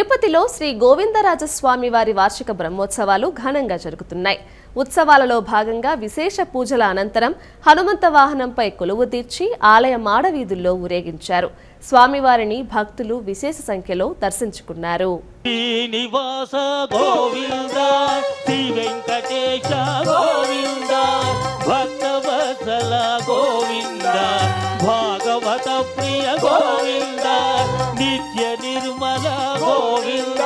తిరుపతిలో శ్రీ గోవిందరాజస్వామి వారి వార్షిక బ్రహ్మోత్సవాలు ఘనంగా జరుగుతున్నాయి. ఉత్సవాలలో భాగంగా విశేష పూజల అనంతరం హనుమంత వాహనంపై కొలువు తీర్చి ఆలయ మాడవీధుల్లో ఊరేగించారు. స్వామివారిని భక్తులు విశేష సంఖ్యలో దర్శించుకున్నారు. శ్రీనివాస గోవింద శ్రీ వెంకటేశ భాగవత ప్రియ గోవింద నిత్య నిర్మల గోవింద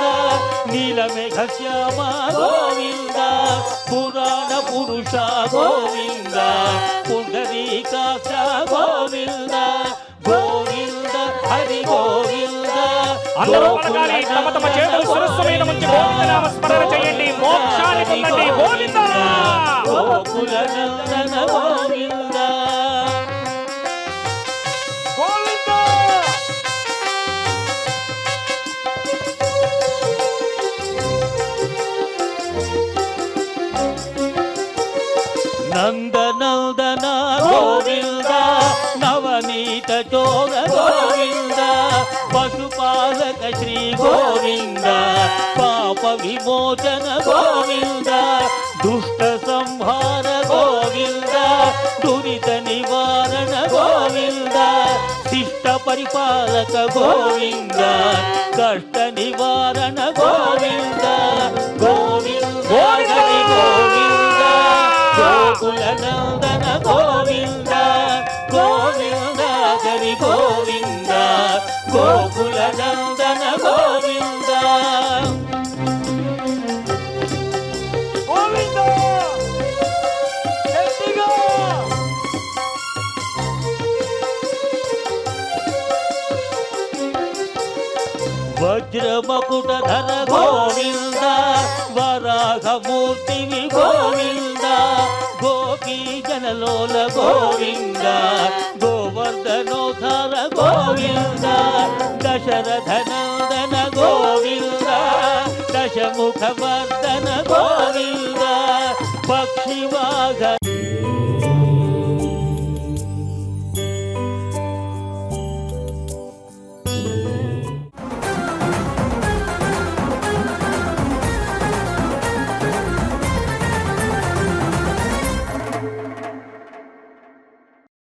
నీలమేఘ శ్యామ గోవింద పురాణ పురుష గోవింద పుండరీకాక్ష గోవింద గోవింద హరి గోవింద అందరూ పలకాలి తమ తమ చేతులు మీద గోవిందనామ స్మరణ చేయండి. మోక్షాన్ని పొందండి. గోవింద గోకుల నందన గోవింద ನಂದ ನಂದನ ಗೋವಿಂದ ನವನೀತ ಜೋಗ ಗೋವಿಂದ ಪಶುಪಾಲಕ ಶ್ರೀ ಗೋವಿಂದ ಪಾಪ ವಿಮೋಚನ ಗೋವಿಂದ ದುಷ್ಟ ಸಂಹಾರ ಗೋವಿಂದ ದುರಿತ ನಿವಾರಣ ಗೋವಿಂದ ಶಿಷ್ಟ ಪರಿಪಾಲಕ ಗೋವಿಂದ ಕಷ್ಟ ನಿವಾರಣ గోకుల నందన గోవింద గోవింద హరి గోవింద గోకుల నందన గోవింద. వజ్రమకుట ధర గోవింద వరాహమూర్తివి గోవింద గోపీ గోవింద గోవర్ధనోధర గోవింద దశరథనందన గోవింద దశముఖవర్ధన గోవింద.